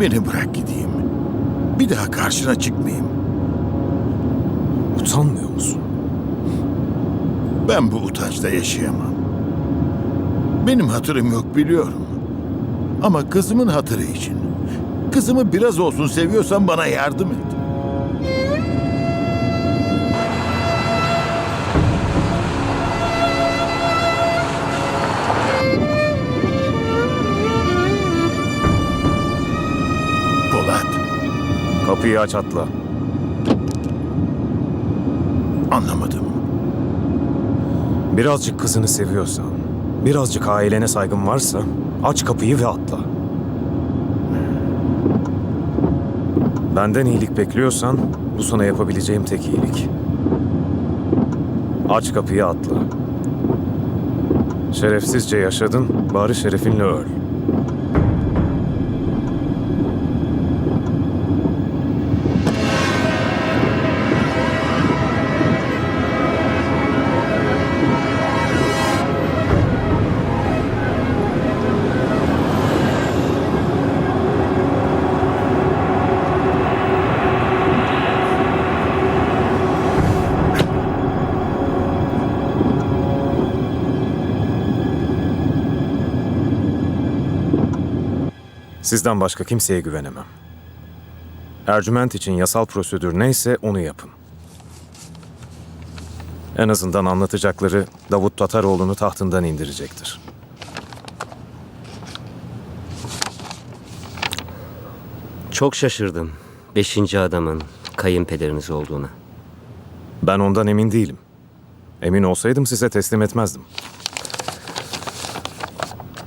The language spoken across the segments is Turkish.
Beni bırak gideyim. Bir daha karşına çıkmayayım. Utanmıyor musun? Ben bu utançta yaşayamam. Benim hatırım yok biliyorum. Ama kızımın hatırı için. Kızımı biraz olsun seviyorsan bana yardım et. Kapıyı aç atla. anlamadım. Birazcık kızını seviyorsan, birazcık ailene saygın varsa aç kapıyı ve atla. Benden iyilik bekliyorsan bu sana yapabileceğim tek iyilik. Aç kapıyı atla. Şerefsizce yaşadın, bari şerefinle öl. Sizden başka kimseye güvenemem. Ercüment için yasal prosedür neyse onu yapın. En azından anlatacakları Davut Tataroğlu'nu tahtından indirecektir. Çok şaşırdım. Beşinci adamın kayınpederiniz olduğuna. Ben ondan emin değilim. Emin olsaydım size teslim etmezdim.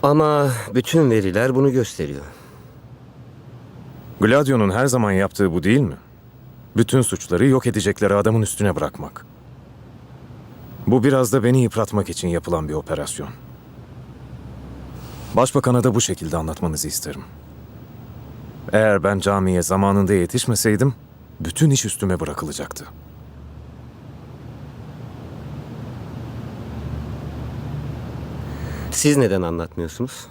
Ama bütün veriler bunu gösteriyor. Gladio'nun her zaman yaptığı bu değil mi? Bütün suçları yok edecekleri adamın üstüne bırakmak. Bu biraz da beni yıpratmak için yapılan bir operasyon. Başbakan'a da bu şekilde anlatmanızı isterim. Eğer ben camiye zamanında yetişmeseydim, bütün iş üstüme bırakılacaktı. Siz neden anlatmıyorsunuz?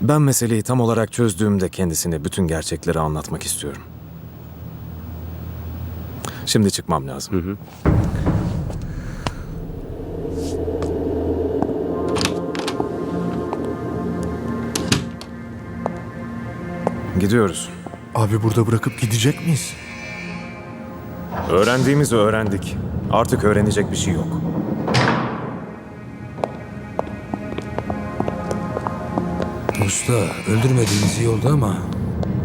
Ben meseleyi tam olarak çözdüğümde kendisine bütün gerçekleri anlatmak istiyorum. Şimdi çıkmam lazım. Gidiyoruz. Abi burada bırakıp gidecek miyiz? Öğrendiğimizi öğrendik. Artık öğrenecek bir şey yok. Usta öldürmediğiniz iyi oldu ama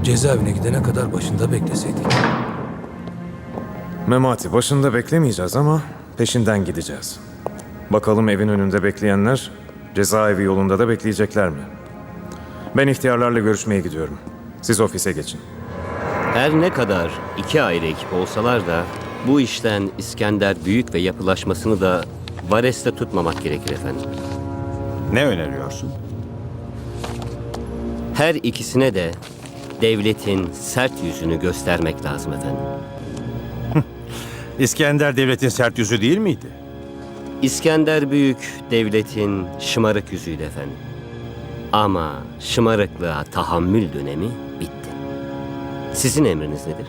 cezaevine gidene kadar başında bekleseydik. Memati başında beklemeyeceğiz ama peşinden gideceğiz. Bakalım evin önünde bekleyenler cezaevi yolunda da bekleyecekler mi? Ben ihtiyarlarla görüşmeye gidiyorum. Siz ofise geçin. Her ne kadar iki ayrı ekip olsalar da bu işten İskender Büyük ve yapılaşmasını da Vares'te tutmamak gerekir efendim. Ne öneriyorsun? Her ikisine de devletin sert yüzünü göstermek lazım efendim. İskender devletin sert yüzü değil miydi? İskender Büyük devletin şımarık yüzüydü efendim. Ama şımarıklığa tahammül dönemi bitti. Sizin emriniz nedir?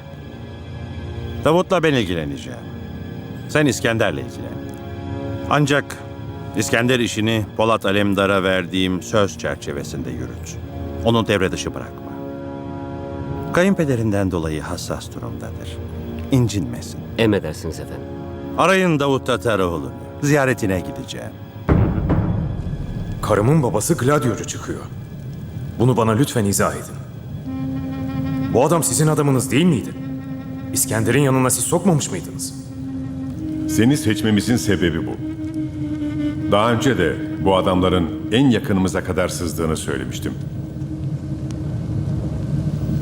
Davut'la ben ilgileneceğim. Sen İskender'le ilgilen. Ancak İskender işini Polat Alemdar'a verdiğim söz çerçevesinde yürüt. Onu devre dışı bırakma. Kayınpederinden dolayı hassas durumdadır. İncinmesin. Emredersiniz efendim. Arayın Davut Tataroğlu'nu. Ziyaretine gideceğim. Karımın babası gladyocu çıkıyor. Bunu bana lütfen izah edin. Bu adam sizin adamınız değil miydi? İskender'in yanına siz sokmamış mıydınız? Seni seçmemizin sebebi bu. Daha önce de bu adamların en yakınımıza kadar sızdığını söylemiştim.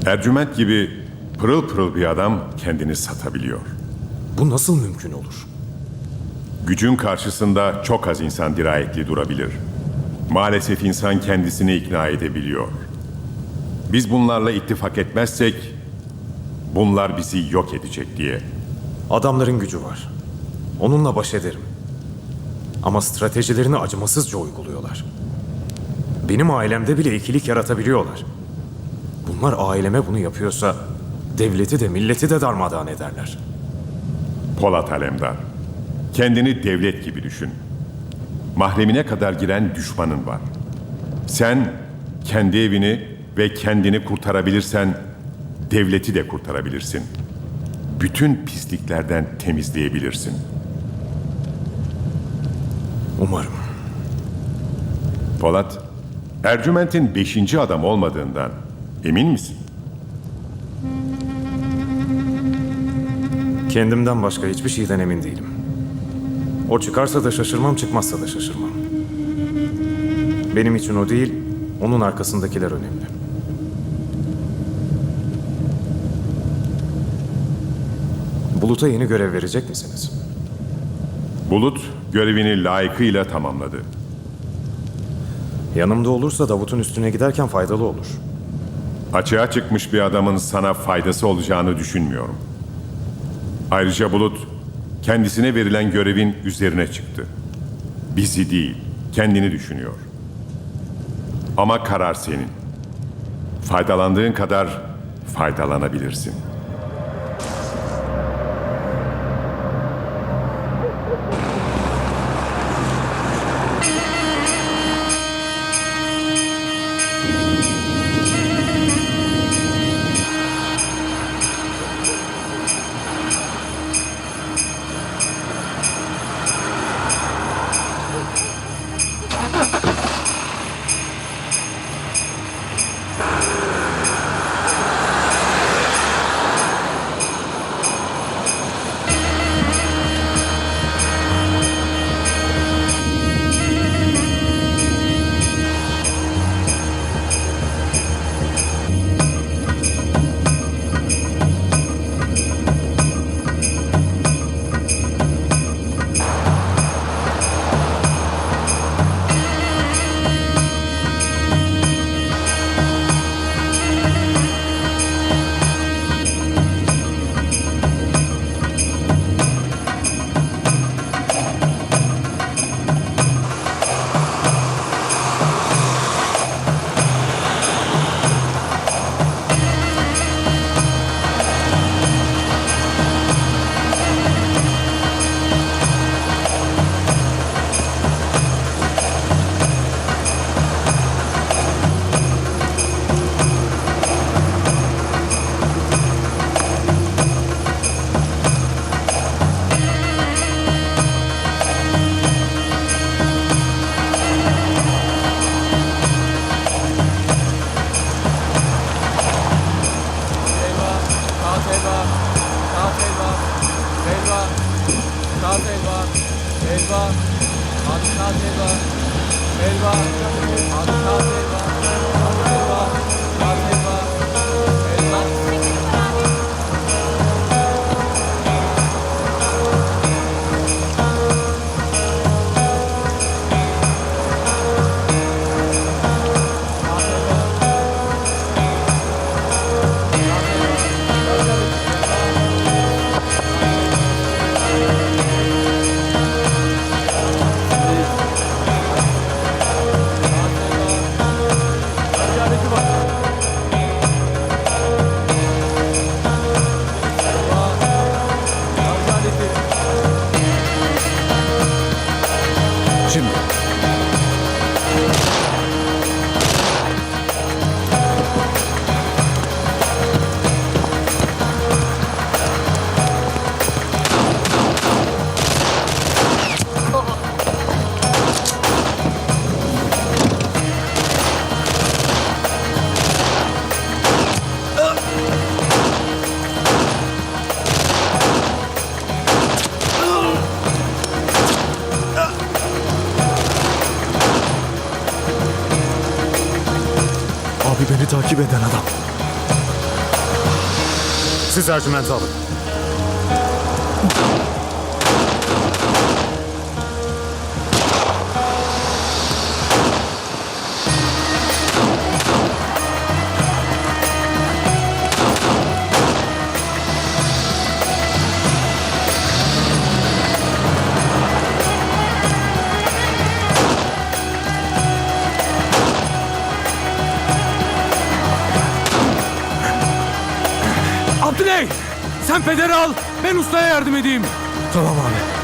Ercüment gibi pırıl pırıl bir adam kendini satabiliyor. Bu nasıl mümkün olur? Gücün karşısında çok az insan dirayetli durabilir. Maalesef insan kendisini ikna edebiliyor. Biz bunlarla ittifak etmezsek bunlar bizi yok edecek diye. Adamların gücü var. Onunla baş ederim. Ama stratejilerini acımasızca uyguluyorlar. Benim ailemde bile ikilik yaratabiliyorlar. Bunlar aileme bunu yapıyorsa devleti de milleti de darmadağın ederler. Polat Alemdar, kendini devlet gibi düşün. Mahremine kadar giren düşmanın var. Sen kendi evini ve kendini kurtarabilirsen devleti de kurtarabilirsin. Bütün pisliklerden temizleyebilirsin. Umarım. Polat, Ercüment'in beşinci adam olmadığından emin misin? Kendimden başka hiçbir şeyden emin değilim. O çıkarsa da şaşırmam, çıkmazsa da şaşırmam. Benim için o değil, onun arkasındakiler önemli. Bulut'a yeni görev verecek misiniz? Bulut görevini layıkıyla tamamladı. Yanımda olursa Davut'un üstüne giderken faydalı olur. Açığa çıkmış bir adamın sana faydası olacağını düşünmüyorum. Ayrıca Bulut kendisine verilen görevin üzerine çıktı. Bizi değil, kendini düşünüyor. Ama karar senin. Faydalandığın kadar faydalanabilirsin. Şimdi. Abi beni takip eden adam. Siz Ercüment'i alın. Sen pederi al. Ben ustaya yardım edeyim. Tamam abi.